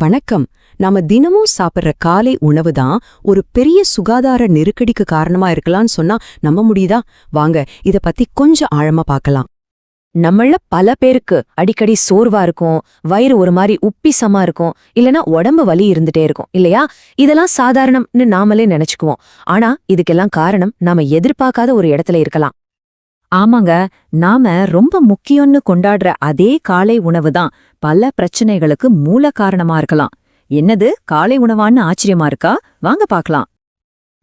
வணக்கம். நாம தினமும் சாப்பிடுற காலை உணவு தான் ஒரு பெரிய சுகாதார நெருக்கடிக்கு காரணமா இருக்கலாம்னு சொன்னா நம்ப முடியுதா? வாங்க இத பத்தி கொஞ்சம் ஆழமா பார்க்கலாம் நம்மள பல பேருக்கு அடிக்கடி சோர்வா இருக்கும் வயிறு ஒரு மாதிரி உப்பிசமா இருக்கும் இல்லனா உடம்பு வலி இருந்துட்டே இருக்கும் இல்லையா? இதெல்லாம் சாதாரணம்னு நாமளே நினைச்சுக்குவோம். ஆனா இதுக்கெல்லாம் காரணம் நாம எதிர்பார்க்காத ஒரு இடத்துல இருக்கலாம். ஆமாங்க நாம ரொம்ப முக்கியம்னு கொண்டாடுற அதே காலை உணவு தான் பல பிரச்சனைகளுக்கு மூல காரணமா இருக்கலாம். என்னது காலை உணவான்னு ஆச்சரியமா இருக்கா? வாங்க பார்க்கலாம்.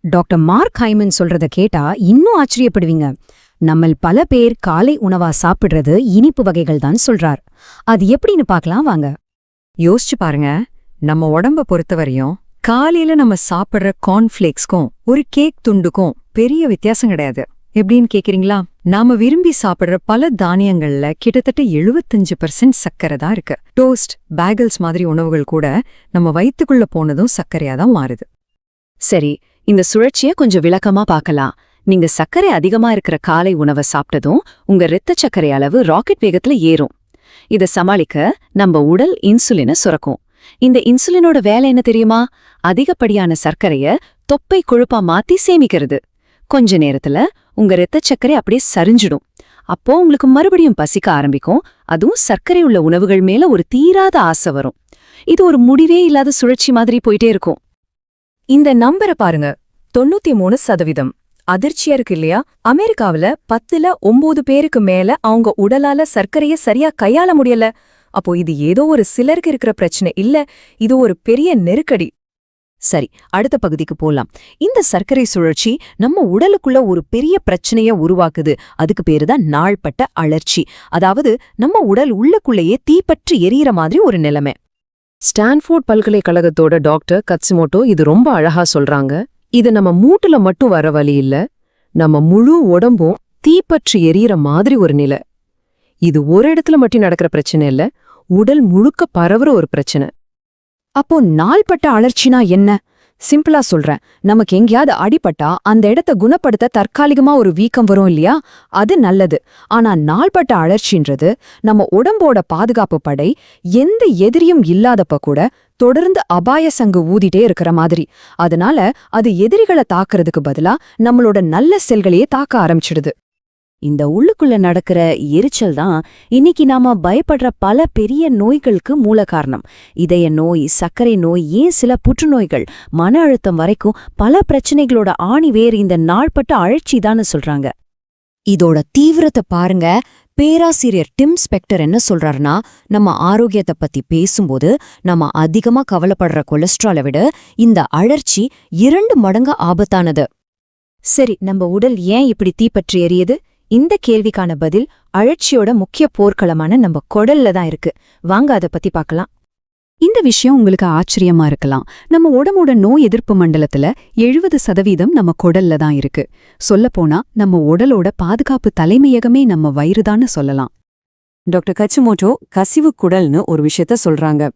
டாக்டர் மார்க் ஹைமன் சொல்றத கேட்டா இன்னும் ஆச்சரியப்படுவீங்க. நம்மள் பல பேர் காலை உணவா சாப்பிடுறது இனிப்பு வகைகள் தான் சொல்றார். அது எப்படின்னு பார்க்கலாம் வாங்க. யோசிச்சு பாருங்க நம்ம உடம்ப பொறுத்தவரையும் காலையில நம்ம சாப்பிடுற கார்ன்ஃப்ளேக்ஸ்க்கும் ஒரு கேக் துண்டுக்கும் பெரிய வித்தியாசம் கிடையாது. எப்படின்னு கேக்குறீங்களா? நாம விரும்பி சாப்பிடுற பல தானியங்கள்ல கிட்டத்தட்ட 75% பர்சன்ட் சர்க்கரை தான் இருக்கு. டோஸ்ட் பேகல்ஸ் மாதிரி உணவுகள் கூட நம்ம வயித்துக்குள்ள போனதும் சர்க்கரையா தான் மாறுது. சரி இந்த சுழற்சிய கொஞ்சம் விளக்கமா பார்க்கலாம். நீங்க சர்க்கரை அதிகமா இருக்கிற காலை உணவை சாப்பிட்டதும் உங்க இரத்த சர்க்கரை அளவு ராக்கெட் வேகத்துல ஏறும். இத சமாளிக்க நம்ம உடல் இன்சுலினை சுரக்கும். இந்த இன்சுலினோட வேலை என்ன தெரியுமா? அதிகப்படியான சர்க்கரைய தொப்பை கொழுப்பா மாத்தி சேமிக்கிறது. கொஞ்ச நேரத்துல உங்க ரத்த சர்க்கரை அப்படியே சரிஞ்சிடும். அப்போ உங்களுக்கு மறுபடியும் பசிக்க ஆரம்பிக்கும். அதுவும் சர்க்கரை உள்ள உணவுகள் மேல ஒரு தீராத ஆசை வரும். இது ஒரு முடிவே இல்லாத சுழற்சி மாதிரி போயிட்டே இருக்கும். இந்த நம்பரை பாருங்க. தொண்ணூத்தி மூணு சதவீதம். அதிர்ச்சியா இருக்கு இல்லையா? அமெரிக்காவுல பத்துல ஒன்பது பேருக்கு மேல அவங்க உடலால சர்க்கரைய சரியா கையாள முடியல. அப்போ இது ஏதோ ஒரு சிலருக்கு இருக்கிற பிரச்சனை இல்ல. இது ஒரு பெரிய நெருக்கடி. சரி அடுத்த பகுதிக்கு போலாம். இந்த சர்க்கரை சுழற்சி நம்ம உடலுக்குள்ள ஒரு பெரிய பிரச்சனைய உருவாக்குது. அதுக்கு பேரு தான் நாள்பட்ட அழற்சி. அதாவது நம்ம உடல் உள்ளுக்குள்ளேயே தீப்பற்றி எரியற மாதிரி ஒரு நிலைமை. ஸ்டான்ஃபோர்ட் பல்கலைக்கழகத்தோட டாக்டர் கட்சுமோட்டோ இது ரொம்ப அழகா சொல்றாங்க. இது நம்ம மூட்டுல மட்டும் வர வழி இல்ல நம்ம முழு உடம்பும் தீப்பற்றி எரியற மாதிரி ஒரு நிலை. இது ஒரு இடத்துல மட்டும் நடக்கிற பிரச்சனை இல்ல உடல் முழுக்க பரவுற ஒரு பிரச்சனை. அப்போ நாள்பட்ட அழற்சினா என்ன? சிம்பிளா சொல்றேன். நமக்கு எங்கேயாவது அடிபட்டா அந்த இடத்த குணப்படுத்த தற்காலிகமா ஒரு வீக்கம் வரும் இல்லையா? அது நல்லது. ஆனா நாள்பட்ட அழற்சின்றது நம்ம உடம்போட பாதுகாப்பு படை எந்த எதிரியும் இல்லாதப்ப கூட தொடர்ந்து அபாய சங்கு ஊதிட்டே இருக்கிற மாதிரி. அதனால அது எதிரிகளை தாக்குறதுக்கு பதிலா நம்மளோட நல்ல செல்களையே தாக்க ஆரம்பிச்சிடுது. இந்த உள்ளுக்குள்ள நடக்கிற எரிச்சல் தான் இன்னைக்கு நாம பயப்படுற பல பெரிய நோய்களுக்கு மூல காரணம். இதய நோய் சர்க்கரை நோய் ஏன் சில புற்றுநோய்கள்? மன அழுத்தம் வரைக்கும் பல பிரச்சனைகளோட ஆணி வேறு இந்த நாள்பட்ட அழற்சி சொல்றாங்க. இதோட தீவிரத்தை பாருங்க. பேராசிரியர் டிம் ஸ்பெக்டர் என்ன சொல்றாருன்னா நம்ம ஆரோக்கியத்தை பத்தி பேசும்போது நம்ம அதிகமா கவலைப்படுற கொலஸ்ட்ராலை விட இந்த அழற்சி இரண்டு மடங்கு ஆபத்தானது. சரி நம்ம உடல் ஏன் இப்படி தீப்பற்றி எரியுது? இந்த கேள்விக்கான பதில் அழற்சியோட முக்கிய போர்க்களமான நம்ம குடல்ல தான் இருக்கு. வாங்க அதை பத்தி பார்க்கலாம். இந்த விஷயம் உங்களுக்கு ஆச்சரியமா இருக்கலாம். நம்ம உடம்போட நோய் எதிர்ப்பு மண்டலத்துல எழுபது சதவீதம் நம்ம குடல்ல தான் இருக்கு. சொல்லப்போனா நம்ம உடலோட பாதுகாப்பு தலைமையகமே நம்ம வயிறுதான்னு சொல்லலாம். டாக்டர் கச்சுமோட்டோ கசிவு குடல்னு ஒரு விஷயத்த சொல்றாங்க.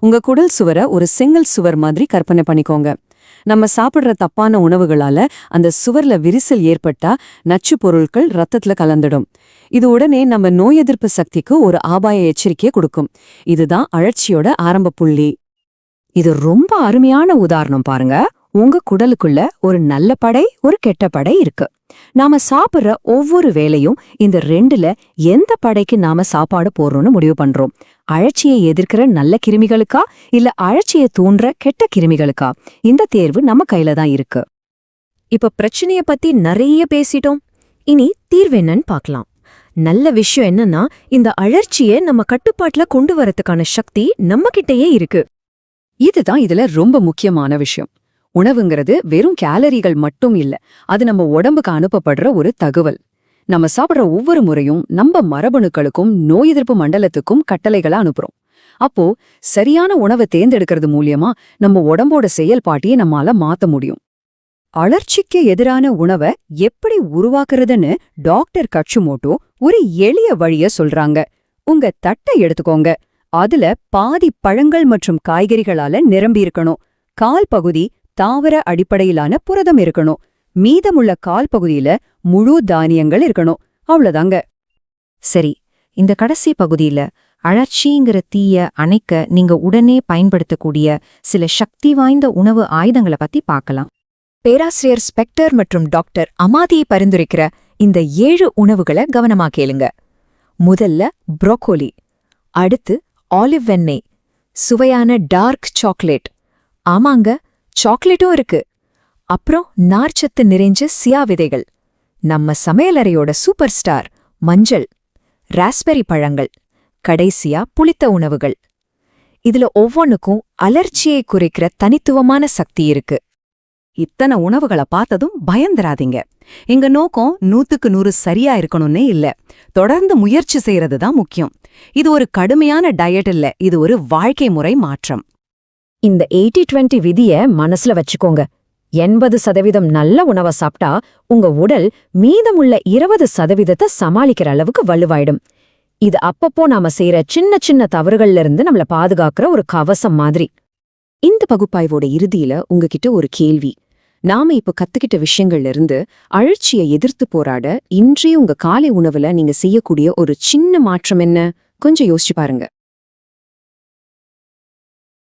உங்க குடல் சுவரை ஒரு செங்கல் சுவர் மாதிரி கற்பனை பண்ணிக்கோங்க. நம்ம சாப்பிடுற தப்பான உணவுகளால அந்த சுவர்ல விரிசல் ஏற்பட்டா நச்சு பொருட்கள் ரத்தத்துல கலந்துடும். இது உடனே நம்ம நோய் எதிர்ப்பு சக்திக்கு ஒரு ஆபாய எச்சரிக்கையை கொடுக்கும். இதுதான் அழற்சியோட ஆரம்ப புள்ளி. இது ரொம்ப அருமையான உதாரணம் பாருங்க. உங்க குடலுக்குள்ள ஒரு நல்ல படை ஒரு கெட்ட படை இருக்கு. நாம சாப்பிடுற ஒவ்வொரு வேளையும் இந்த ரெண்டுல எந்த படைக்கு நாம சாப்பாடு போடுறோம்னு முடிவு பண்றோம்? அழற்சியை எதிர்க்கிற நல்ல கிருமிகளுக்கா? இல்ல அழற்சியை தூண்டுற கெட்ட கிருமிகளுக்கா? இந்த தேர்வு நம்ம கையில தான் இருக்கு. இப்ப பிரச்சனைய பத்தி நிறைய பேசிட்டோம். இனி தீர்வு என்னன்னு பார்க்கலாம். நல்ல விஷயம் என்னன்னா இந்த அழற்சியை நம்ம கட்டுப்பாட்டுல கொண்டு வரதுக்கான சக்தி நம்ம கிட்டயே இருக்கு. இதுதான் இதுல ரொம்ப முக்கியமான விஷயம். உணவுங்கிறது வெறும் கேலரிகள் மட்டும் இல்ல. அது நம்ம உடம்புக்கு அனுப்பப்படுற ஒரு தகவல். நம்ம சாப்பிடுற ஒவ்வொரு முறையும் நம்ம மரபணுக்களுக்கும் நோய் எதிர்ப்பு மண்டலத்துக்கும் கட்டளைகளை அனுப்புறோம். அப்போ சரியான உணவை தேர்ந்தெடுக்கிறது மூலியமா நம்ம உடம்போட செயல்பாட்டையே நம்மால மாத்த முடியும். அலர்ச்சிக்கு எதிரான உணவை எப்படி உருவாக்குறதுன்னு டாக்டர் கட்சுமோட்டோ ஒரு எளிய வழிய சொல்றாங்க. உங்க தட்டை எடுத்துக்கோங்க. அதுல பாதி பழங்கள் மற்றும் காய்கறிகளால நிரம்பியிருக்கணும். கால் பகுதி தாவர அடிப்படையிலான புரதம் இருக்கணும். மீதமுள்ள கால் பகுதியில முழு தானியங்கள் இருக்கணும். அவ்வளவுதாங்க. சரி இந்த கடைசி பகுதியில அழற்சிங்கிற தீய அணைக்க நீங்க உடனே பயன்படுத்தக்கூடிய சில சக்தி வாய்ந்த உணவு ஆயுதங்களை பத்தி பார்க்கலாம். பேராசிரியர் ஸ்பெக்டர் மற்றும் டாக்டர் அமாதியை பரிந்துரைக்கிற இந்த ஏழு உணவுகளை கவனமா கேளுங்க. முதல்ல புரோக்கோலி அடுத்து ஆலிவ் வெண்ணெய் சுவையான டார்க் சாக்லேட். ஆமாங்க சாக்லேட்டும் இருக்கு. அப்புறம் நார்ச்சத்து நிறைஞ்ச சியா விதைகள். நம்ம சமையலறையோட சூப்பர் ஸ்டார் மஞ்சள் ராஸ்பெரி பழங்கள் கடைசியா புளித்த உணவுகள். இதுல ஒவ்வொன்னுக்கும் அலர்ச்சியை குறைக்கிற தனித்துவமான சக்தி இருக்கு. இத்தனை உணவுகளை பார்த்ததும் பயந்துராதீங்க எங்க நோக்கம் நூத்துக்கு நூறு சரியா இருக்கணும்னே இல்ல. தொடர்ந்து முயற்சி செய்யறது தான் முக்கியம். இது ஒரு கடுமையான டயட் இல்ல. இது ஒரு வாழ்க்கை முறை மாற்றம். இந்த எயிட்டி டுவெண்ட்டி விதிய மனசுல வச்சுக்கோங்க. எண்பது சதவீதம் நல்ல உணவை சாப்பிட்டா உங்க உடல் மீதமுள்ள இருபது சதவீதத்தை சமாளிக்கிற அளவுக்கு வலுவாயிடும். இது அப்பப்போ நாம செய்யற சின்ன சின்ன தவறுகள்ல இருந்து நம்மள பாதுகாக்கிற ஒரு கவசம் மாதிரி. இந்த பகுப்பாய்வோட இறுதியில உங்ககிட்ட ஒரு கேள்வி. நாம இப்ப கத்துக்கிட்ட விஷயங்கள்ல இருந்து அழற்சியை எதிர்த்து போராட இன்றைய உங்க காலை உணவுல நீங்க செய்யக்கூடிய ஒரு சின்ன மாற்றம் என்ன? கொஞ்சம் யோசிச்சு பாருங்க.